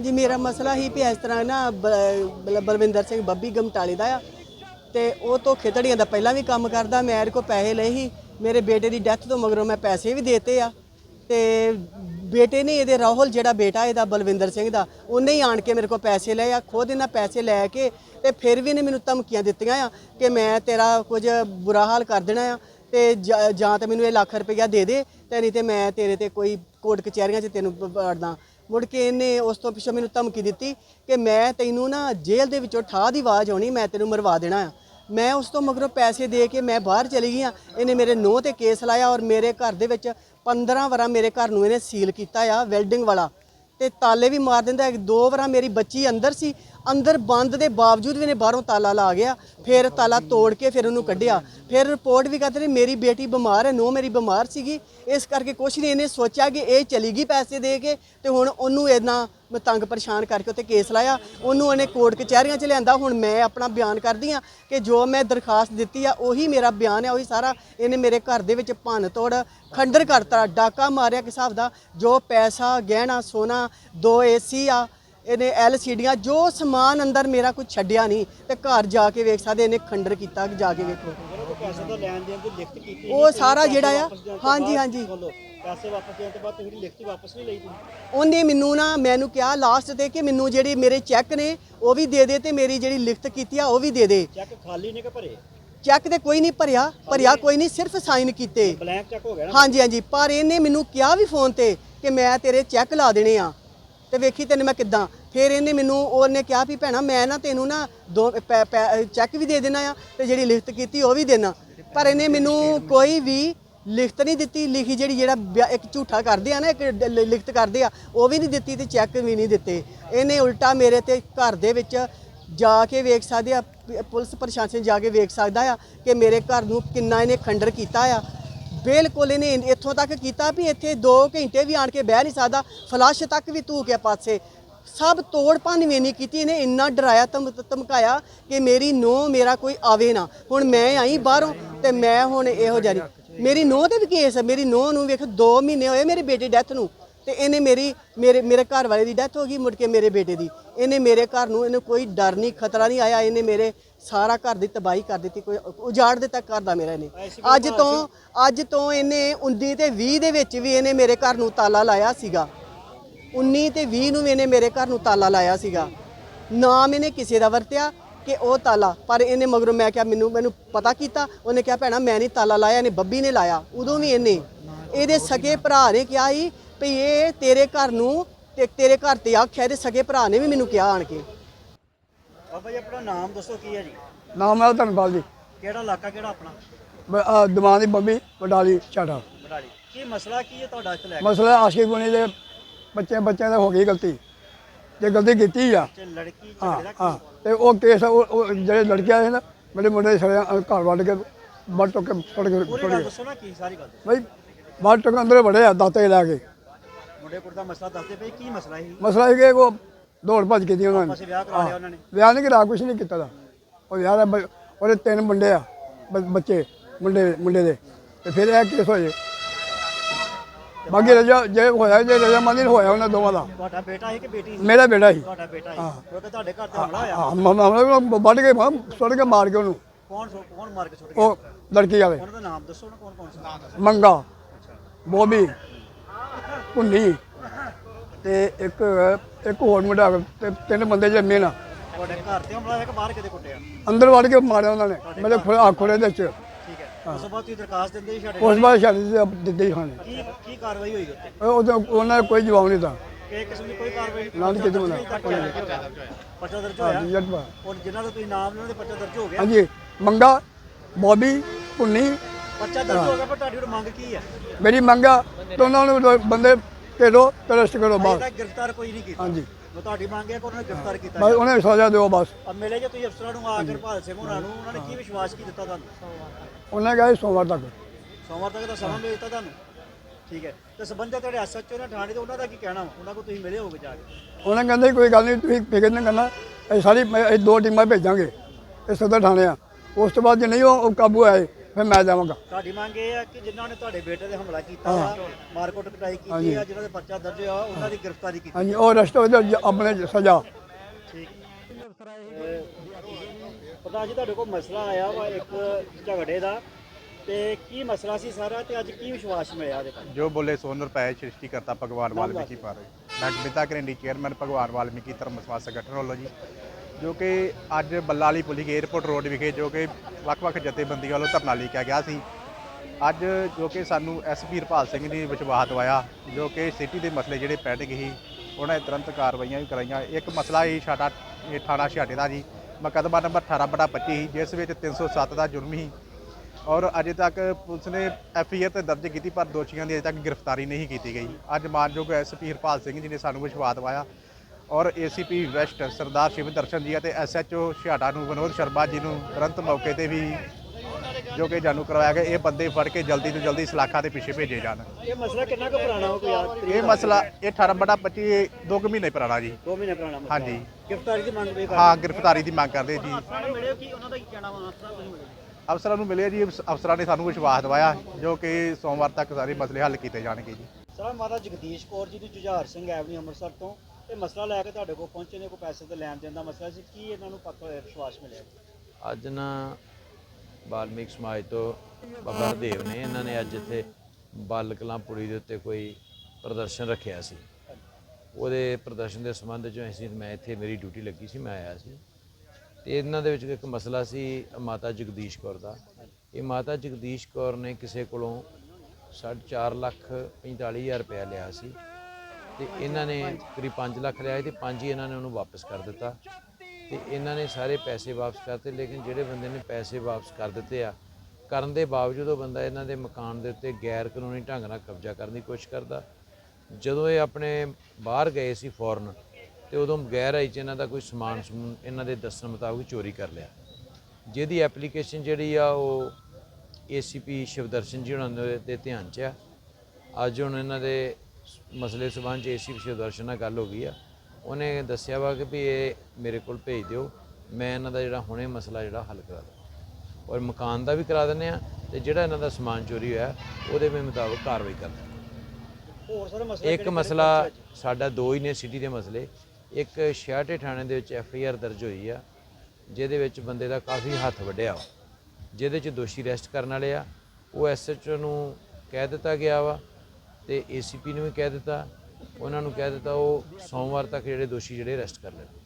ਹਾਂਜੀ, ਮੇਰਾ ਮਸਲਾ ਹੀ ਵੀ ਇਸ ਤਰ੍ਹਾਂ ਨਾ, ਬ- ਮਤਲਬ ਬਲਵਿੰਦਰ ਸਿੰਘ ਬੱਬੀ ਗਮਟਾਲੀ ਦਾ ਆ। ਤੇ ਉਹ ਤੋਂ ਖੇਤੜੀਆਂ ਦਾ ਪਹਿਲਾਂ ਵੀ ਕੰਮ ਕਰਦਾ, ਮੈਂ ਇਹਦੇ ਕੋਲ ਪੈਸੇ ਲਏ ਸੀ। ਮੇਰੇ ਬੇਟੇ ਦੀ ਡੈਥ ਤੋਂ ਮਗਰੋਂ ਮੈਂ ਪੈਸੇ ਵੀ ਦੇਤੇ ਆ। ਤੇ ਬੇਟੇ ਨੇ ਇਹਦੇ ਰਾਹੁਲ ਜਿਹੜਾ ਬੇਟਾ ਇਹਦਾ ਬਲਵਿੰਦਰ ਸਿੰਘ ਦਾ, ਉਹਨੇ ਹੀ ਆਣ ਕੇ ਮੇਰੇ ਕੋਲ ਪੈਸੇ ਲਏ ਆ, ਖੁਦ ਇਹਨਾਂ ਪੈਸੇ ਲੈ ਕੇ ਤੇ ਫਿਰ ਵੀ ਇਹਨੇ ਮੈਨੂੰ ਧਮਕੀਆਂ ਦਿੱਤੀਆਂ ਆ ਕਿ ਮੈਂ ਤੇਰਾ ਕੁਝ ਬੁਰਾ ਹਾਲ ਕਰ ਦੇਣਾ ਆ ਤੇ ਜਾਂ ਜਾਂ ਤਾਂ ਮੈਨੂੰ ਇਹ ਲੱਖ ਰੁਪਈਆ ਦੇ ਦੇ ਤੇ ਨਹੀਂ ਤੇ ਮੈਂ ਤੇਰੇ ਤੇ ਕੋਈ ਕੋਰਟ ਕਚਹਿਰੀਆਂ 'ਚ ਤੈਨੂੰ ਵੜਦਾ। ਮੁੜ ਕੇ ਇਹਨੇ ਉਸ ਤੋਂ ਪਿੱਛੋਂ ਮੈਨੂੰ ਧਮਕੀ ਦਿੱਤੀ ਕਿ ਮੈਂ ਤੈਨੂੰ ਨਾ ਜੇਲ੍ਹ ਦੇ ਵਿੱਚੋਂ ਠਾਹ ਦੀ ਆਵਾਜ਼ ਆਉਣੀ, ਮੈਂ ਤੈਨੂੰ ਮਰਵਾ ਦੇਣਾ ਆ। ਮੈਂ ਉਸ ਤੋਂ ਮਗਰੋਂ ਪੈਸੇ ਦੇ ਕੇ ਮੈਂ ਬਾਹਰ ਚਲੀ ਗਈ ਆ ਇਹਨੇ ਮੇਰੇ ਨੋਹ ਤੇ ਕੇਸ ਲਾਇਆ ਔਰ ਮੇਰੇ ਘਰ ਦੇ ਵਿੱਚ 15 ਵਾਰਾਂ ਮੇਰੇ ਘਰ ਨੂੰ ਇਹਨੇ ਸੀਲ ਕੀਤਾ ਆ, ਵੈਲਡਿੰਗ ਵਾਲਾ। ਤੇ ਤਾਲੇ ਵੀ ਮਾਰ ਦਿੰਦਾ ਦੋ ਵਾਰਾਂ ਮੇਰੀ ਬੱਚੀ ਅੰਦਰ ਸੀ ਅੰਦਰ ਬੰਦ ਦੇ ਬਾਵਜੂਦ ਵੀ ਇਹਨੇ ਬਾਹਰੋਂ ਤਾਲਾ ਲਾ ਗਿਆ, ਫਿਰ ਤਾਲਾ ਤੋੜ ਕੇ ਫਿਰ ਉਹਨੂੰ ਕੱਢਿਆ। ਫਿਰ ਰਿਪੋਰਟ ਵੀ ਕਰਦੇ ਨੇ, ਮੇਰੀ ਬੇਟੀ ਬਿਮਾਰ ਹੈ, ਨੋ ਮੇਰੀ ਬਿਮਾਰ ਸੀਗੀ। ਇਸ ਕਰਕੇ ਕੁਛ ਨਹੀਂ, ਇਹਨੇ ਸੋਚਿਆ ਕਿ ਇਹ ਚਲੀ ਗਈ ਪੈਸੇ ਦੇ ਕੇ ਤੇ ਹੁਣ ਉਹਨੂੰ ਇੰਨਾ ਮੈਂ ਤੰਗ ਪਰੇਸ਼ਾਨ ਕਰਕੇ ਉੱਤੇ ਕੇਸ ਲਾਇਆ। ਉਹਨੂੰ ਉਹਨੇ ਕੋਰਟ ਕਚਹਿਰੀਆਂ 'ਚ ਲਿਆਂਦਾ। ਹੁਣ ਮੈਂ ਆਪਣਾ ਬਿਆਨ ਕਰਦੀ ਆ ਕਿ ਜੋ ਮੈਂ ਦਰਖਾਸਤ ਦਿੱਤੀ ਆ, ਉਹੀ ਮੇਰਾ ਬਿਆਨ ਹੈ ਉਹੀ ਸਾਰਾ ਇਹਨੇ ਮੇਰੇ ਘਰ ਦੇ ਵਿੱਚ ਭੰਨ ਤੋੜ, ਖੰਡਰ ਕਰਤਾ, ਡਾਕਾ ਮਾਰਿਆ ਕਿਸ ਹਿਸਾਬ ਦਾ। ਜੋ ਪੈਸਾ, ਗਹਿਣਾ, ਸੋਨਾ, ਦੋ ਏਸੀ ਆ ਇਹਨੇ ਐਲਸੀਡੀਆਂ ਜੋ ਸਮਾਨ ਅੰਦਰ ਮੇਰਾ ਕੁਝ ਛੱਡਿਆ ਨਹੀਂ ਤੇ ਘਰ ਜਾ ਕੇ ਵੇਖ ਸਕਦੇ ਇਹਨੇ ਖੰਡਰ ਕੀਤਾ ਜਾ ਕੇ ਵੇਖੋ। ਉਹਨਾਂ ਕੋਲ ਪੈਸੇ ਦਾ ਲੈਣ ਦੇਣ ਦੀ ਲਿਖਤ ਕੀਤੀ ਉਹ ਸਾਰਾ ਜਿਹੜਾ ਆ ਹਾਂਜੀ ਹਾਂਜੀ। ਪੈਸੇ ਵਾਪਸ ਦੇਣ ਤੋਂ ਬਾਅਦ ਤੁਸੀਂ ਲਿਖਤ ਵਾਪਸ ਨਹੀਂ ਲਈ ਤੁਸੀਂ ਉਹਨੇ ਮੈਨੂੰ ਨਾ ਮੈਨੂੰ ਕਿਹਾ ਲਾਸਟ ਤੇ ਕਿ ਮੈਨੂੰ ਜਿਹੜੇ ਮੇਰੇ ਚੈੱਕ ਨੇ ਉਹ ਵੀ ਦੇ ਦੇ ਤੇ ਮੇਰੀ ਜਿਹੜੀ ਲਿਖਤ ਕੀਤੀ ਆ ਉਹ ਵੀ ਦੇ ਦੇ। ਚੈੱਕ ਖਾਲੀ ਨੇ ਕਿ ਭਰੇ? ਚੈੱਕ ਤੇ ਕੋਈ ਨਹੀਂ ਭਰਿਆ ਭਰਿਆ ਕੋਈ ਨਹੀਂ ਸਿਰਫ ਸਾਈਨ ਕੀਤੇ। ਬਲੈਂਕ ਚੈੱਕ ਹੋ ਗਿਆ ਨਾ। ਹਾਂਜੀ ਹਾਂਜੀ ਪਰ ਇਹਨੇ ਮੈਨੂੰ ਕਿਹਾ ਵੀ ਫੋਨ ਤੇ ਕਿ ਮੈਂ ਤੇਰੇ ਚੈੱਕ ਲਾ ਦੇਣੇ ਆ। ਤੇ ਵੇਖੀ ਤੈਨੂੰ ਮੈਂ ਕਿੱਦਾਂ। ਫਿਰ ਇਹਨੇ ਮੈਨੂੰ, ਉਹਨੇ ਕਿਹਾ ਵੀ ਭੈਣਾ, ਮੈਂ ਨਾ ਤੈਨੂੰ ਨਾ ਦੋ ਪੈ- ਪੈ- ਚੈੱਕ ਵੀ ਦੇ ਦੇਣਾ ਆ ਤੇ ਜਿਹੜੀ ਲਿਖਤ ਕੀਤੀ ਉਹ ਵੀ ਦੇਣਾ। ਪਰ ਇਹਨੇ ਮੈਨੂੰ ਕੋਈ ਵੀ ਲਿਖਤ ਨਹੀਂ ਦਿੱਤੀ। ਲਿਖੀ ਜਿਹੜੀ ਜਿਹੜਾ ਬਿਆ- ਇੱਕ ਝੂਠਾ ਕਰਦੇ ਆ ਨਾ, ਇੱਕ ਲਿਖਤ ਕਰਦੇ ਆ, ਉਹ ਵੀ ਨਹੀਂ ਦਿੱਤੀ ਤੇ ਚੈੱਕ ਵੀ ਨਹੀਂ ਦਿੱਤੇ। ਇਹਨੇ ਉਲਟਾ ਮੇਰੇ ਤੇ ਘਰ ਦੇ ਵਿੱਚ ਜਾ ਕੇ ਵੇਖ ਸਕਦੇ ਆ, ਪੁਲਿਸ ਪ੍ਰਸ਼ਾਸਨ ਜਾ ਕੇ ਵੇਖ ਸਕਦਾ ਆ ਕਿ ਮੇਰੇ ਘਰ ਨੂੰ ਕਿੰਨਾ ਇਹਨੇ ਖੰਡਰ ਕੀਤਾ ਆ। ਬਿਲਕੁਲ ਇਹਨੇ ਇੱਥੋਂ ਤੱਕ ਕੀਤਾ ਵੀ ਇੱਥੇ 2 ਘੰਟੇ ਵੀ ਆਣ ਕੇ ਬਹਿ ਨਹੀਂ ਸਕਦਾ। ਫਲਸ਼ ਤੱਕ ਵੀ ਧੂ ਕੇ ਪਾਸੇ। ਸਭ ਤੋੜ ਭੰਨ ਵੀ ਨਹੀਂ ਕੀਤੀ ਇਹਨੇ। ਇੰਨਾ ਡਰਾਇਆ, ਧਮ, ਧਮਕਾਇਆ ਕਿ ਮੇਰੀ ਨੋ ਮੇਰਾ ਕੋਈ ਆਵੇ ਨਾ। ਹੁਣ ਮੈਂ ਆਈ ਬਾਹਰੋਂ ਤੇ ਮੈਂ ਹੁਣ ਇਹੋ ਜਾਰੀ ਮੇਰੀ ਨੋ ਤੇ ਵੀ ਕੇਸ ਹੈ। ਮੇਰੀ ਨੋ ਨੂੰ ਵੇਖ 2 ਮਹੀਨੇ ਹੋਏ ਮੇਰੇ ਬੇਟੀ ਡੈਥ ਨੂੰ। ਤੇ ਇਹਨੇ ਮੇਰੀ, ਮੇਰੇ ਮੇਰੇ ਘਰ ਵਾਲੇ ਦੀ ਡੈਥ ਹੋ ਗਈ, ਮੁੜ ਕੇ ਮੇਰੇ ਬੇਟੇ ਦੀ। ਇਹਨੇ ਮੇਰੇ ਘਰ ਨੂੰ ਇਹਨੂੰ ਕੋਈ ਡਰ ਨਹੀਂ, ਖਤਰਾ ਨਹੀਂ ਆਇਆ। ਇਹਨੇ ਮੇਰੇ ਸਾਰਾ ਘਰ ਦੀ ਤਬਾਹੀ ਕਰ ਦਿੱਤੀ, ਕੋਈ ਉਜਾੜ ਦਿੱਤਾ ਘਰ ਦਾ ਮੇਰਾ ਇਹਨੇ। ਅੱਜ ਤੋਂ ਅੱਜ ਤੋਂ ਇਹਨੇ 19 ਤੇ 20 ਦੇ ਵਿੱਚ ਵੀ ਇਹਨੇ ਮੇਰੇ ਘਰ ਨੂੰ ਤਾਲਾ ਲਾਇਆ ਸੀਗਾ। 19 ਤੇ 20 ਨੂੰ ਵੀ ਇਹਨੇ ਮੇਰੇ ਘਰ ਨੂੰ ਤਾਲਾ ਲਾਇਆ ਸੀਗਾ। ਨਾਮ ਇਹਨੇ ਕਿਸੇ ਦਾ ਵਰਤਿਆ ਕਿ ਉਹ ਤਾਲਾ, ਪਰ ਇਹਨੇ ਮਗਰੋਂ ਮੈਂ ਕਿਹਾ, ਮੈਨੂੰ ਮੈਨੂੰ ਪਤਾ ਕੀਤਾ। ਉਹਨੇ ਕਿਹਾ, ਭੈਣਾ, ਮੈਂ ਨਹੀਂ ਤਾਲਾ ਲਾਇਆ, ਇਹਨੇ ਬੱਬੀ ਨੇ ਲਾਇਆ। ਉਦੋਂ ਵੀ ਇਹਨੇ, ਇਹਦੇ ਸਕੇ ਭਰਾ ਨੇ ਕਿਹਾ ਸੀ ਵੀ ਇਹ ਤੇਰੇ ਘਰ ਨੂੰ ਤੇ ਤੇਰੇ ਘਰ ਤੇ ਆਖਿਆ ਇਹਦੇ ਸਕੇ ਭਰਾ ਨੇ ਵੀ ਮੈਨੂੰ ਕਿਹਾ ਆਣ ਕੇ। ਬਾਬਾ ਜੀ ਆਪਣਾ ਨਾਮ ਦੱਸੋ ਕੀ ਹੈ ਜੀ? ਨਾਮ ਹੈ ਧਨਪਾਲ ਜੀ। ਕਿਹੜਾ ਇਲਾਕਾ ਕਿਹੜਾ ਆਪਣਾ? ਬ- ਦਿਮਾਗ ਦੀ ਬੰਬੀ ਵਡਾਲੀ ਚਾਟਾ ਬੜਾਲੀ ਕੀ ਮਸਲਾ ਕੀ ਹੈ ਤੁਹਾਡਾ ਇੱਥੇ ਲੈ ਕੇ? ਮਸਲਾ ਆਸ਼ਿਕ ਬੁਣੀ ਦੇ ਬੱਚੇ ਬੱਚਿਆਂ ਦਾ ਹੋ ਗਈ ਗਲਤੀ। ਜੇ ਗਲਤੀ ਕੀਤੀ ਆ ਤੇ ਲੜਕੀ ਹਾਂ ਝਗੜੇ ਦਾ ਹਾਂ। ਤੇ ਉਹ ਕੇਸ ਉਹ ਉਹ ਜਿਹੜੇ ਲੜਕੇ ਆਏ ਨਾ ਮੇਰੇ ਮੁੰਡੇ ਸੜਿਆ ਘਰ ਵੱਢ ਕੇ ਵੱਢ ਟੁੱਕ ਕੇ ਸੁੱਟ ਕੇ ਪੂਰੀ ਸੁੱਟ ਗੱਲ ਗਏ। ਦੱਸੋ ਨਾ ਕੀ ਸਾਰੀ ਗੱਲ? ਬਈ ਵੱਢ ਟੁੱਕ ਅੰਦਰ ਵੜੇ ਆ ਦਾਤੇ ਲੈ ਕੇ। ਦਾ ਮਸਲਾ ਦੱਸਦੇ ਪਏ ਕੀ ਮਸਲਾ ਹੈ ਮਸਲਾ ਇਹ ਕਿ ਉਹ ਦੌੜ ਭੱਜ ਕੀਤੀ ਉਹਨਾਂ ਨੇ। ਪਾਸੇ ਵਿਆਹ ਕਰਾ ਲਿਆ ਉਹਨਾਂ ਨੇ। ਵਿਆਹ ਨਹੀਂ ਕਰਾ ਕੁਛ ਨਹੀਂ ਕੀਤਾ ਦਾ ਉਹ ਵਿਆਹ ਦਾ ਬ- ਉਹਦੇ ਤਿੰਨ ਮੁੰਡੇ ਆ ਬ- ਬੱਚੇ ਮੁੰਡੇ ਮੁੰਡੇ ਦੇ। ਤੇ ਫਿਰ ਇਹ ਕੇਸ ਹੋਏ। ਬਾਕੀ ਰਜਾ ਜੇ ਹੋਇਆ ਜੇ ਰਜਾ ਮੰਦੀ ਹੋਇਆ ਉਹਨਾਂ ਦੋਵਾਂ ਦਾ। ਤੁਹਾਡਾ ਬੇਟਾ ਹੈ ਕਿ ਬੇਟੀ ਸੀ? ਮੇਰਾ ਬੇਟਾ ਸੀ। ਤੁਹਾਡਾ ਬੇਟਾ ਹੈ। ਕਿਉਂਕਿ ਤੁਹਾਡੇ ਘਰ ਤੇ ਹਮਲਾ ਹੋਇਆ। ਹਾਂ ਮਾਮਲਾ ਵੱਢ ਕੇ ਮਾਂ ਸੁੱਟ ਕੇ ਮਾਰ ਕੇ ਉਹਨੂੰ। ਕੌਣ ਸੁ- ਕੌਣ ਮਾਰ ਕੇ ਸੁੱਟ ਗਿਆ? ਉਹ ਲੜਕੀ ਆਵੇ ਉਹਨਾਂ ਦਾ ਨਾਮ ਦੱਸੋ ਨਾ ਕੌਣ ਕੌਣ ਸੀ? ਮੰਗਾ। ਬੋਬੀ। ਪੁੰਨੀ ਤੇ ਇੱਕ ਇੱਕ ਹੋਰ ਮੁੰਡਾ ਤੇ ਤਿੰਨ ਬੰਦੇ ਜੰਮੇ ਨਾ। ਤੁਹਾਡੇ ਘਰ ਤੇ ਹਮਲਾ ਹੋਇਆ ਕਿ ਬਾਹਰ ਕਿਤੇ ਕੁੱਟਿਆ? ਅੰਦਰ ਵੜ ਕੇ ਮਾਰਿਆ ਉਹਨਾਂ ਨੇ ਮੇਰੇ ਖੁਰਾ ਖੁਰੇ ਦੇ ਵਿੱਚ। ਠੀਕ ਹੈ। ਉਸ ਤੋਂ ਬਾਅਦ ਤੁਸੀਂ ਦਰਖਾਸਤ ਦਿੰਦੇ ਸੀ ਸਾਡੇ ਉਸ ਬਾਅਦ ਛੱਡ ਦਿੱਤੇ ਹੀ ਖਾਣੇ ਕੀ ਕੀ ਕਾਰਵਾਈ ਹੋਈ ਉੱਤੇ ਉਹ ਉਹਨਾਂ ਨੇ ਕੋਈ ਜਵਾਬ ਨਹੀਂ ਦਿੱਤਾ। ਕਿ ਕਿਸਮ ਦੀ ਕੋਈ ਕਾਰਵਾਈ ਨਹੀਂ। ਨਾ ਕਿਤੇ ਬਣਾ ਪਰਚਾ ਦਰਜ ਹੋਇਆ। ਔਰ ਜਿਨ੍ਹਾਂ ਦਾ ਤੁਸੀਂ ਨਾਮ ਲਿਆ ਉਹਦੇ ਪਰਚਾ ਦਰਜ ਹੋ ਗਿਆ? ਹਾਂਜੀ ਮੰਗਾ ਬੋਬੀ ਪੁੰਨੀ ਪਰਚਾ ਦਰਜ ਹੋ ਗਿਆ ਪਰ ਤੁਹਾਡੀ ਹੁਣ ਮੰਗ ਕੀ ਹੈ ਮੇਰੀ ਮੰਗਾ ਤੇ ਉਹਨਾਂ ਨੂੰ ਦੋ ਬੰਦੇ ਭੇਜੋ ਤੇ ਅਰੈਸਟ ਕਰੋ ਬਸ। ਤੱਕ ਗ੍ਰਿਫਤਾਰ ਕੋਈ ਨਹੀਂ ਕੀਤਾ। ਹਾਂਜੀ। ਮੈਂ ਤੁਹਾਡੀ ਮੰਗ ਹੈ ਕਿ ਉਹਨਾਂ ਨੂੰ ਗ੍ਰਿਫਤਾਰ ਕੀਤਾ ਬਸ ਉਹਨੇ ਸਜ਼ਾ ਦਿਓ ਬਸ। ਅਬ ਮਿਲੇ ਜੇ ਤੁਸੀਂ ਅਫਸਰਾਂ ਨੂੰ ਆ ਕੇ ਭਾਲ ਸਿੰਘ ਹੋਣਾ ਨੂੰ ਉਹਨਾਂ ਨੇ ਕੀ ਵਿਸ਼ਵਾਸ ਕੀ ਦਿੱਤਾ ਤੁਹਾਨੂੰ? ਉਹਨੇ ਕਿਹਾ ਸੀ ਸੋਮਵਾਰ ਤੱਕ। ਸੋਮਵਾਰ ਤੱਕ ਦਾ ਸਮਾਂ ਮਿਲ ਦਿੱਤਾ ਤੁਹਾਨੂੰ? ਠੀਕ ਹੈ। ਤੇ ਸਬੰਧਤ ਤੁਹਾਡੇ ਐਸਐਚਓ ਨੇ ਥਾਣੇ ਤੇ ਉਹਨਾਂ ਦਾ ਕੀ ਕਹਿਣਾ ਵਾ? ਉਹਨਾਂ ਕੋਲ ਤੁਸੀਂ ਮਿਲੇ ਹੋਗੇ ਜਾ ਕੇ? ਉਹਨੇ ਕਹਿੰਦੇ ਕੋਈ ਗੱਲ ਨਹੀਂ ਤੁਸੀਂ ਫਿਕਰ ਨਹੀਂ ਕਰਨਾ। ਇਹ ਸਾਰੀ ਮੈਂ- ਇਹ ਦੋ ਟੀਮਾਂ ਭੇਜਾਂਗੇ। ਇਹ ਸਦਰ ਥਾਣੇ ਆ। ਉਸ ਤੋਂ ਬਾਅਦ ਜੇ ਨਹੀਂ ਉਹ ਉਹ ਕਾਬੂ ਆਏ। ਫਿਰ ਮੈਂ ਜਾਵਾਂਗਾ। ਤੁਹਾਡੀ ਮੰਗ ਇਹ ਹੈ ਕਿ ਜਿਨ੍ਹਾਂ ਨੇ ਤੁਹਾਡੇ ਬੇਟੇ ਤੇ ਹਮਲਾ ਕੀਤਾ ਵਾ ਮਾਰਕੁੱਟ ਕਟਾਈ ਕੀਤੀ ਆ ਜਿਨ੍ਹਾਂ ਦੇ ਪਰਚਾ ਦਰਜ ਹੋਇਆ ਉਹਨਾਂ ਦੀ ਗ੍ਰਿਫਤਾਰੀ ਕੀਤੀ। ਹਾਂਜੀ ਉਹ ਰਸਟ ਆਪਣੇ ਸਜ਼ਾ। ਠੀਕ। ਪਤਾ ਜੀ ਤੁਹਾਡੇ ਕੋਲ ਮਸਲਾ ਆਇਆ ਵਾ ਇੱਕ ਝਗੜੇ ਦਾ ਤੇ ਕੀ ਮਸਲਾ ਸੀ ਸਾਰਾ ਤੇ ਅੱਜ ਕੀ ਵਿਸ਼ਵਾਸ ਮਿਲਿਆ ਉਹਦੇ ਕੋਲ ਜੋ ਬੋਲੇ ਸੋਨ ਰੁਪਏ ਸ੍ਰਿਸ਼ਟੀ ਕਰਤਾ ਭਗਵਾਨ ਵਾਲਮੀਕੀ ਪਰ ਮੈਂ ਗੀਤਾ ਕਰੰਡੀ ਚੇਅਰਮੈਨ ਭਗਵਾਨ ਵਾਲਮੀਕੀ ਧਰਮ ਸਮਾਜ ਸੰਗਠਨ ਵੱਲੋਂ ਜੀ। ਜੋ ਕਿ ਅੱਜ ਬੱਲਾਲੀ ਪੁਲਿਸ ਏਅਰਪੋਰਟ ਰੋਡ ਵਿਖੇ ਜੋ ਕਿ ਵੱਖ-ਵੱਖ ਜਥੇਬੰਦੀਆਂ ਵੱਲੋਂ ਧਰਨਾ ਲਿਖਿਆ ਗਿਆ ਸੀ। ਅੱਜ ਜੋ ਕਿ ਸਾਨੂੰ ਐਸਪੀ ਹਰਪਾਲ ਸਿੰਘ ਨੇ ਵਿਸ਼ਵਾਸ ਦਵਾਇਆ, ਜੋ ਕਿ ਸਿਟੀ ਦੇ ਮਸਲੇ ਜਿਹੜੇ ਪੈਂਡਿੰਗ ਸੀ, ਉਹਨਾਂ 'ਤੇ ਤੁਰੰਤ ਕਾਰਵਾਈਆਂ ਵੀ ਕਰਾਈਆਂ। ਇੱਕ ਮਸਲਾ ਹੀ ਸਾਡਾ, ਇਹ ਥਾਣਾ ਛਾਟੇ ਦਾ ਜੀ। ਮੁਕੱਦਮਾ ਨੰਬਰ 18 ਬਟਾ 25 ਸੀ, ਜਿਸ ਵਿੱਚ 307 ਦਾ ਜੁਰਮ ਸੀ। ਔਰ ਅਜੇ ਤੱਕ ਪੁਲਿਸ ਨੇ ਐਫ ਆਈ ਆਰ ਤੇ ਦਰਜ ਕੀਤੀ, ਪਰ ਦੋਸ਼ੀਆਂ ਦੀ ਅਜੇ ਤੱਕ ਗ੍ਰਿਫਤਾਰੀ ਨਹੀਂ ਕੀਤੀ ਗਈ। ਅੱਜ ਮਾਨਯੋਗ ਐਸਪੀ ਹਰਪਾਲ ਸਿੰਘ ਜੀ ਨੇ ਸਾਨੂੰ ਵਿਸ਼ਵਾਸ ਦਵਾਇਆ ਔਰ ਏਸੀਪੀ ਵੈਸਟ ਸਰਦਾਰ ਸ਼ਿਵ ਦਰਸ਼ਨ ਜੀ ਅਤੇ ਐਸਐਚਓ ਛਿਆਟਾ ਨੂੰ ਵਿਨੋਦ ਸ਼ਰਮਾ ਜੀ ਨੂੰ ਤੁਰੰਤ ਮੌਕੇ ਤੇ ਵੀ ਜੋ ਕਿ ਜਾਣੂ ਕਰਵਾਇਆ ਗਿਆ ਇਹ ਬੰਦੇ ਫੜ ਕੇ ਜਲਦੀ ਤੋਂ ਜਲਦੀ ਸਲਾਖਾਂ ਦੇ ਪਿੱਛੇ ਭੇਜੇ ਜਾਣ। ਇਹ ਮਸਲਾ ਕਿੰਨਾ ਕੁ ਪੁਰਾਣਾ ਹੋ ਯਾਦ? ਇਹ ਮਸਲਾ ਇਹ 18 ਬਟਾ 25 ਦੋ ਕੁ ਮਹੀਨੇ ਪੁਰਾਣਾ ਜੀ। 2 ਮਹੀਨੇ ਪੁਰਾਣਾ ਮਸਲਾ। ਹਾਂਜੀ। ਗ੍ਰਿਫਤਾਰੀ ਦੀ ਮੰਗ ਵੀ ਕਰ ਹਾਂ ਗ੍ਰਿਫਤਾਰੀ ਦੀ ਮੰਗ ਕਰਦੇ ਜੀ। ਮਿਲਿਓ ਕਿ? ਉਹਨਾਂ ਦਾ ਕੀ ਕਹਿਣਾ ਵਾ? ਮਸਲਾ ਤੁਸੀਂ ਮਿਲੇ ਅਫਸਰਾਂ ਨੂੰ ਮਿਲਿਆ ਜੀ ਅਫਸ- ਅਫਸਰਾਂ ਨੇ ਸਾਨੂੰ ਵਿਸ਼ਵਾਸ ਦਿਵਾਇਆ ਜੋ ਕਿ ਸੋਮਵਾਰ ਤੱਕ ਸਾਰੇ ਮਸਲੇ ਹੱਲ ਕੀਤੇ ਜਾਣਗੇ ਜੀ। ਸਰ ਮਾਤਾ ਜਗਦੀਸ਼ ਕੌਰ ਜੀ ਦੀ ਜੁਝਾਰ ਸਿੰਘ ਐਵਨੀ ਅੰਮ੍ਰਿਤਸਰ ਤੋਂ। ਇਹ ਮਸਲਾ ਲੈ ਕੇ ਤੁਹਾਡੇ ਕੋਲ ਪਹੁੰਚੇ ਨੇ, ਕੋਈ ਪੈਸੇ ਤੇ ਲੈਣ ਦੇਣ ਦਾ ਮਸਲਾ ਸੀ? ਕੀ ਇਹਨਾਂ ਨੂੰ ਪੱਕਾ ਵਿਸ਼ਵਾਸ ਮਿਲਿਆ? ਅੱਜ ਨਾ ਬਾਲਮੀਕ ਸਮਾਜ ਤੋਂ ਬਾਬਾ ਹਰਦੇਵ ਨੇ ਇਹਨਾਂ ਨੇ ਅੱਜ ਇੱਥੇ ਬਲ ਕਲਾਂ ਪੁੜੀ ਦੇ ਉੱਤੇ ਕੋਈ ਪ੍ਰਦਰਸ਼ਨ ਰੱਖਿਆ ਸੀ। ਉਹਦੇ ਪ੍ਰਦਰਸ਼ਨ ਦੇ ਸੰਬੰਧ ਚ ਅਸੀਂ, ਮੈਂ ਇੱਥੇ ਮੇਰੀ ਡਿਊਟੀ ਲੱਗੀ ਸੀ, ਮੈਂ ਆਇਆ ਸੀ। ਤੇ ਇਹਨਾਂ ਦੇ ਵਿੱਚ ਇੱਕ ਮਸਲਾ ਸੀ ਮਾਤਾ ਜਗਦੀਸ਼ ਕੌਰ ਦਾ। ਇਹ ਮਾਤਾ ਜਗਦੀਸ਼ ਕੌਰ ਨੇ ਕਿਸੇ ਕੋਲੋਂ 4.5 ਲੱਖ 45 ਹਜ਼ਾਰ ਰੁਪਇਆ ਲਿਆ ਸੀ। ਤੇ ਇਹਨਾਂ ਨੇ ਕਰੀਬ 5 ਲੱਖ ਲਿਆ ਸੀ ਤੇ 5 ਹੀ ਇਹਨਾਂ ਨੇ ਉਹਨੂੰ ਵਾਪਸ ਕਰ ਦਿੱਤਾ। ਤੇ ਇਹਨਾਂ ਨੇ ਸਾਰੇ ਪੈਸੇ ਵਾਪਸ ਕਰਤੇ ਲੇਕਿਨ ਜਿਹੜੇ ਬੰਦੇ ਨੇ ਪੈਸੇ ਵਾਪਸ ਕਰ ਦਿੱਤੇ ਆ, ਕਰਨ ਦੇ ਬਾਵਜੂਦ ਉਹ ਬੰਦਾ ਇਹਨਾਂ ਦੇ ਮਕਾਨ ਦੇ ਉੱਤੇ ਗੈਰ ਕਾਨੂੰਨੀ ਢੰਗ ਨਾਲ ਕਬਜ਼ਾ ਕਰਨ ਦੀ ਕੋਸ਼ਿਸ਼ ਕਰਦਾ। ਜਦੋਂ ਇਹ ਆਪਣੇ ਬਾਹਰ ਗਏ ਸੀ ਫੌਰਨ, ਤੇ ਉਦੋਂ ਗੈਰ ਆਈ ਚ ਇਹਨਾਂ ਦਾ ਕੋਈ ਸਮਾਨ ਸਮੂਨ ਇਹਨਾਂ ਦੇ ਦੱਸਣ ਮੁਤਾਬਕ ਚੋਰੀ ਕਰ ਲਿਆ। ਜਿਹਦੀ ਐਪਲੀਕੇਸ਼ਨ ਜਿਹੜੀ ਆ, ਉਹ ਏਸੀਪੀ ਸ਼ਿਵਦਰਸ਼ਨ ਜੀ ਉਹਨਾਂ ਦੇ ਧਿਆਨ 'ਚ ਆ। ਅੱਜ ਹੁਣ ਇਹਨਾਂ ਦੇ ਮਸਲੇ ਸਬੰਧ 'ਚ ਏਸੀਪੀ ਸ਼ਿਵਦਰਸ਼ਨ ਨਾਲ ਗੱਲ ਹੋ ਗਈ ਆ। ਉਹਨੇ ਦੱਸਿਆ ਵਾ ਕਿ ਵੀ ਇਹ ਮੇਰੇ ਕੋਲ ਭੇਜ ਦਿਓ ਮੈਂ ਇਹਨਾਂ ਦਾ ਜਿਹੜਾ ਹੁਣੇ ਮਸਲਾ ਜਿਹੜਾ ਹੱਲ ਕਰਾ ਦਾਂ ਔਰ ਮਕਾਨ ਦਾ ਵੀ ਕਰਾ ਦਿੰਦੇ ਆ ਤੇ ਜਿਹੜਾ ਇਹਨਾਂ ਦਾ ਸਮਾਨ ਚੋਰੀ ਹੋਇਆ ਉਹਦੇ ਵੀ ਮੁਤਾਬਕ ਕਾਰਵਾਈ ਕਰਦੇ ਹੋਰ ਸਾਰੇ ਮਸਲੇ ਇੱਕ ਮਸਲਾ ਸਾਡਾ ਦੋ ਹੀ ਨੇ ਸਿਟੀ ਦੇ ਮਸਲੇ। ਇੱਕ ਛਿਆਟੇ ਥਾਣੇ ਦੇ ਵਿੱਚ ਐਫ ਆਈ ਆਰ ਦਰਜ ਹੋਈ ਆ ਜਿਹਦੇ ਵਿੱਚ ਬੰਦੇ ਦਾ ਕਾਫੀ ਹੱਥ ਵੱਢਿਆ ਜਿਹਦੇ ਚ ਦੋਸ਼ੀ ਅਰੈਸਟ ਕਰਨ ਵਾਲੇ ਆ। ਉਹ ਐਸਐਚਓ ਨੂੰ ਕਹਿ ਦਿੱਤਾ ਗਿਆ ਵਾ ਤੇ ਏਸੀਪੀ ਨੂੰ ਵੀ ਕਹਿ ਦਿੱਤਾ, ਉਹਨਾਂ ਨੂੰ ਕਹਿ ਦਿੱਤਾ, ਉਹ ਸੋਮਵਾਰ ਤੱਕ ਜਿਹੜੇ ਦੋਸ਼ੀ ਜਿਹੜੇ ਅਰੈਸਟ ਕਰ ਲੈਣ।